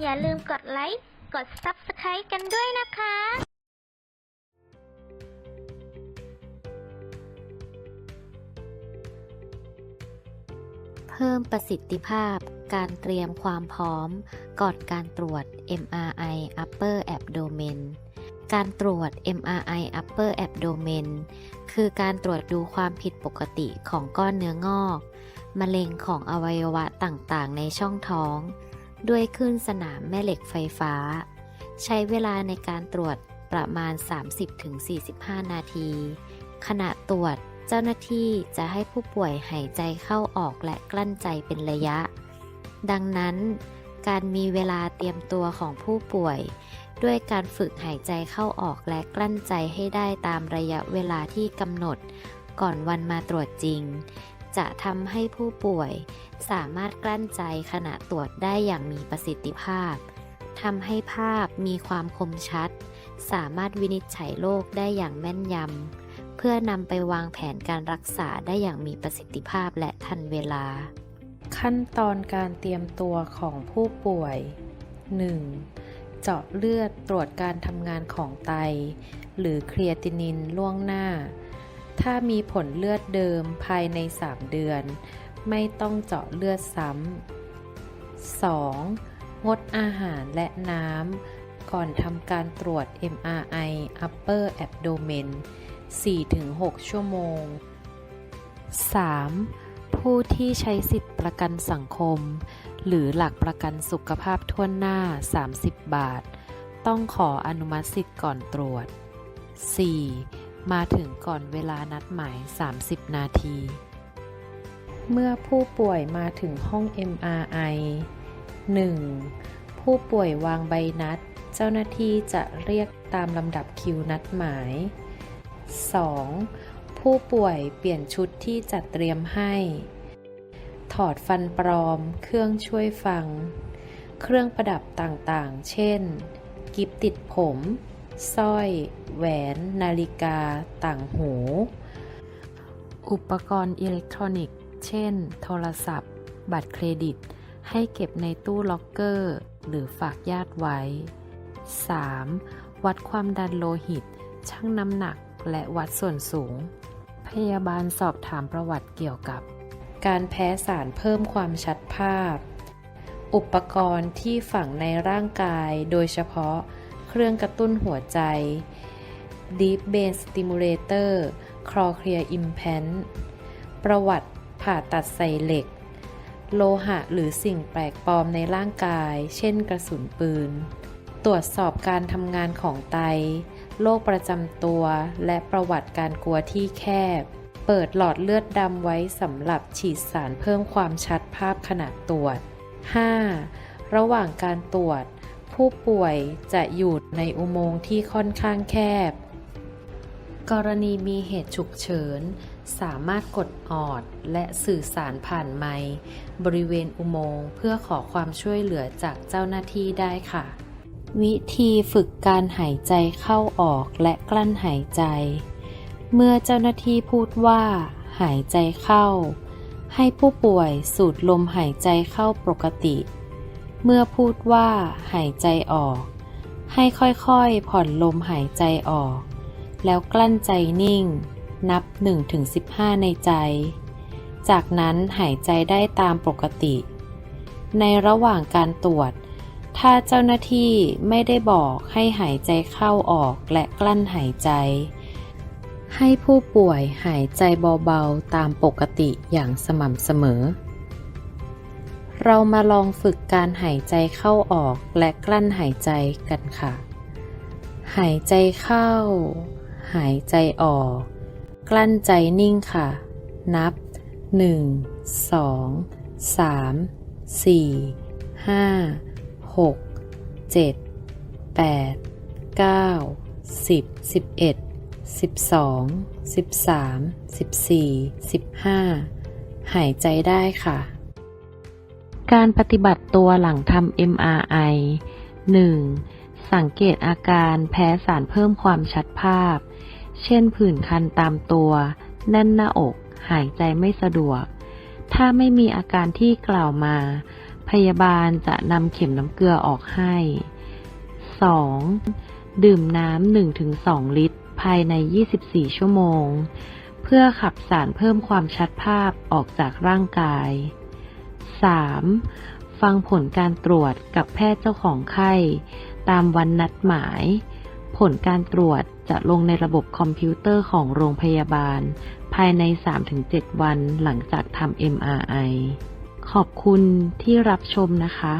อย่าลืมกดไลค์ กด Subscribe กันด้วยนะคะเพิ่มประสิทธิภาพการเตรียมความพร้อม ก่อนการตรวจ MRI Upper Abdomen การตรวจ MRI Upper Abdomen คือการตรวจดูความผิดปกติของก้อนเนื้องอก มะเร็งของอวัยวะต่างๆ ในช่องท้อง ด้วยคลื่นสนามแม่เหล็กไฟฟ้า ใช้เวลาในการตรวจประมาณ 30-45 นาที ขณะตรวจเจ้าหน้าที่จะให้ผู้ป่วยหายใจเข้าออกและกลั้นใจเป็นระยะ ดังนั้นการมีเวลาเตรียมตัวของผู้ป่วย ด้วยการฝึกหายใจเข้าออกและกลั้นใจให้ได้ตามระยะเวลาที่กำหนด ก่อนวันมาตรวจจริง จะทำให้ผู้ป่วย สามารถกลั้นใจขณะตรวจได้อย่างมีประสิทธิภาพทำให้ภาพมีความคมชัด สามารถวินิจฉัยโรคได้อย่างแม่นยำ เพื่อนำไปวางแผนการรักษาได้อย่างมีประสิทธิภาพและทันเวลา ขั้นตอนการเตรียมตัวของผู้ป่วย 1. เจาะเลือดตรวจการทำงานของไต หรือเครียตินินล่วงหน้า ถ้ามีผลเลือดเดิมภายใน 3 เดือน ไม่ต้องเจาะเลือดซ้ำ 2. งดอาหารและน้ำ ก่อนทำการตรวจ MRI Upper Abdomen 4-6 ชั่วโมง 3. ผู้ที่ใช้สิทธิประกันสังคม หรือหลักประกันสุขภาพทั่วหน้า 30 บาท ต้องขออนุมัติสิทธิ์ก่อนตรวจ 4. มาถึงก่อนเวลานัดหมาย 30 นาที เมื่อผู้ป่วยมาถึงห้อง MRI 1. ผู้ป่วยวางใบนัด เจ้าหน้าที่จะเรียกตามลำดับคิวนัดหมาย 2. ผู้ป่วยเปลี่ยนชุดที่จัดเตรียมให้ ถอดฟันปลอม เครื่องช่วยฟัง เครื่องประดับต่างๆ เช่น กิฟติดผม สร้อย แหวน นาฬิกา ต่างหู อุปกรณ์อิเล็กทรอนิกส์ เช่น โทรศัพท์ บัตรเครดิต ให้เก็บในตู้ล็อกเกอร์ หรือฝากญาติไว้ 3. วัดความดันโลหิต ชั่งน้ำหนัก และวัดส่วนสูง พยาบาลสอบถามประวัติเกี่ยวกับ การแพ้สารเพิ่มความชัดภาพ อุปกรณ์ที่ฝังในร่างกายโดยเฉพาะ รื่องกระตุ้นหัวใจ Deep Brain Stimulator Cochlear Implant ประวัติผ่าตัดใส่เหล็ก โลหะหรือสิ่งแปลกปลอมในร่างกาย เช่นกระสุนปืน ตรวจสอบการทำงานของไต โรคประจำตัว และประวัติการกลัวที่แคบ เปิดหลอดเลือดดำไว้สำหรับฉีดสารเพิ่มความชัดภาพขณะตรวจ 5. ระหว่างการตรวจ ผู้ป่วยจะอยู่ในอุโมงค์ที่ค่อนข้างแคบ กรณีมีเหตุฉุกเฉิน สามารถกดออดและสื่อสารผ่านไมค์บริเวณอุโมงค์เพื่อขอความช่วยเหลือจากเจ้าหน้าที่ได้ค่ะ วิธีฝึกการหายใจเข้าออกและกลั้นหายใจ เมื่อเจ้าหน้าที่พูดว่า หายใจเข้า ให้ผู้ป่วยสูดลมหายใจเข้าปกติ เมื่อพูดว่าหายใจออก ให้ค่อยๆผ่อนลมหายใจออก แล้วกลั้นใจนิ่ง นับ1-15ในใจ จากนั้นหายใจได้ตามปกติ ในระหว่างการตรวจ ถ้าเจ้าหน้าที่ไม่ได้บอกให้หายใจเข้าออกและกลั้นหายใจ ให้ผู้ป่วยหายใจเบาๆตามปกติอย่างสม่ำเสมอ เรามาลองฝึกการหายใจเข้าออกและกลั้นหายใจกันค่ะ หายใจเข้า หายใจออก กลั้นใจนิ่งค่ะ นับ 1 2 3 4 5 6 7 8 9 10 11 12 13 14 15 หายใจได้ค่ะ การปฏิบัติตัวหลังทำ MRI 1. สังเกตอาการแพ้สารเพิ่มความชัดภาพ เช่นผื่นคันตามตัว แน่นหน้าอก หายใจไม่สะดวก ถ้าไม่มีอาการที่กล่าวมา พยาบาลจะนำเข็มน้ำเกลือออกให้ 2. ดื่มน้ำ 1-2 ลิตร ภายใน 24 ชั่วโมง เพื่อขับสารเพิ่มความชัดภาพออกจากร่างกาย 3. ฟังผลการตรวจกับแพทย์เจ้าของไข้ ตามวันนัดหมาย ผลการตรวจจะลงในระบบคอมพิวเตอร์ของโรงพยาบาล ภายใน 3-7 วันหลังจากทำ MRI ขอบคุณที่รับชมนะคะ